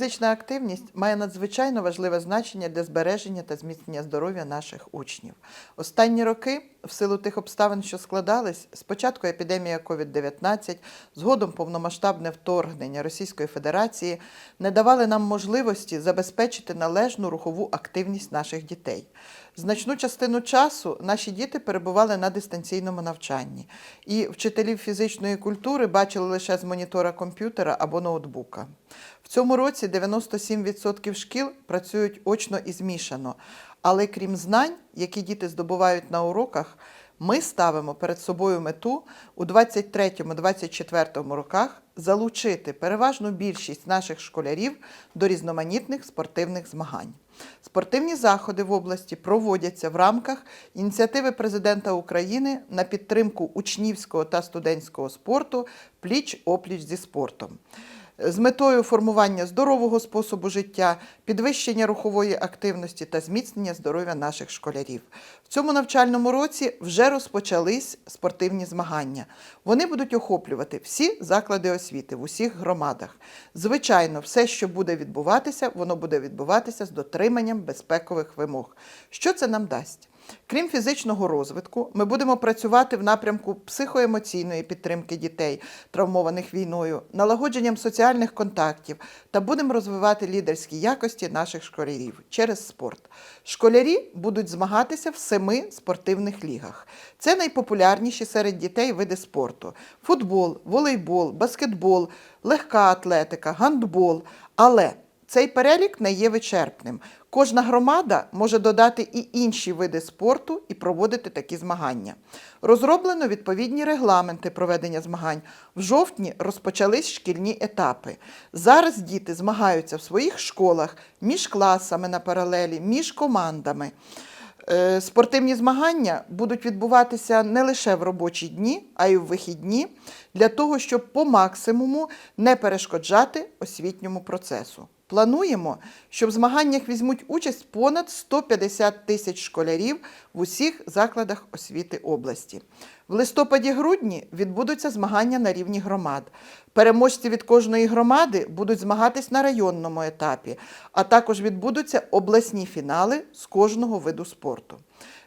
Фізична активність має надзвичайно важливе значення для збереження та зміцнення здоров'я наших учнів. Останні роки, в силу тих обставин, що складались, спочатку епідемія COVID-19, згодом повномасштабне вторгнення Російської Федерації, не давали нам можливості забезпечити належну рухову активність наших дітей. Значну частину часу наші діти перебували на дистанційному навчанні, і вчителів фізичної культури бачили лише з монітора комп'ютера або ноутбука. Цьому році 97% шкіл працюють очно і змішано, але крім знань, які діти здобувають на уроках, ми ставимо перед собою мету у 23-24 роках залучити переважну більшість наших школярів до різноманітних спортивних змагань. Спортивні заходи в області проводяться в рамках ініціативи президента України на підтримку учнівського та студентського спорту пліч опліч зі спортом з метою формування здорового способу життя, підвищення рухової активності та зміцнення здоров'я наших школярів. В цьому навчальному році вже розпочались спортивні змагання. Вони будуть охоплювати всі заклади освіти в усіх громадах. Звичайно, все, що буде відбуватися, воно буде відбуватися з дотриманням безпекових вимог. Що це нам дасть? Крім фізичного розвитку, ми будемо працювати в напрямку психоемоційної підтримки дітей, травмованих війною, налагодженням соціальних контактів та будемо розвивати лідерські якості наших школярів через спорт. Школярі будуть змагатися в семи спортивних лігах. Це найпопулярніші серед дітей види спорту: футбол, волейбол, баскетбол, легка атлетика, гандбол. Але цей перелік не є вичерпним. Кожна громада може додати і інші види спорту і проводити такі змагання. Розроблено відповідні регламенти проведення змагань. В жовтні розпочались шкільні етапи. Зараз діти змагаються в своїх школах між класами на паралелі, між командами. Е, Спортивні змагання будуть відбуватися не лише в робочі дні, а й в вихідні, для того, щоб по максимуму не перешкоджати освітньому процесу. Плануємо, що в змаганнях візьмуть участь понад 150 тисяч школярів в усіх закладах освіти області. В листопаді-грудні відбудуться змагання на рівні громад. Переможці від кожної громади будуть змагатись на районному етапі, а також відбудуться обласні фінали з кожного виду спорту.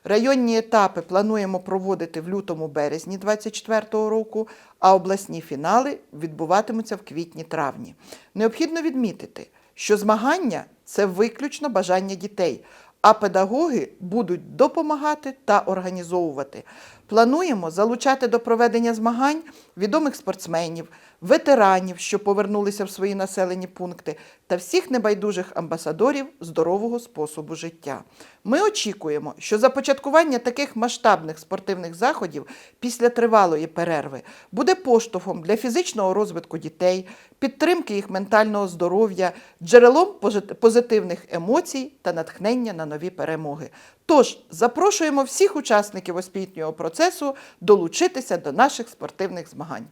Районні етапи плануємо проводити в лютому-березні 2024 року, а обласні фінали відбуватимуться в квітні-травні. Необхідно відмітити, що змагання це виключно бажання дітей, а педагоги будуть допомагати та організовувати. Плануємо залучати до проведення змагань відомих спортсменів, ветеранів, що повернулися в свої населені пункти, та всіх небайдужих амбасадорів здорового способу життя. Ми очікуємо, що започаткування таких масштабних спортивних заходів після тривалої перерви буде поштовхом для фізичного розвитку дітей, підтримки їх ментального здоров'я, джерелом позитивних емоцій та натхнення на нові перемоги. Тож запрошуємо всіх учасників освітнього процесу долучитися до наших спортивних змагань.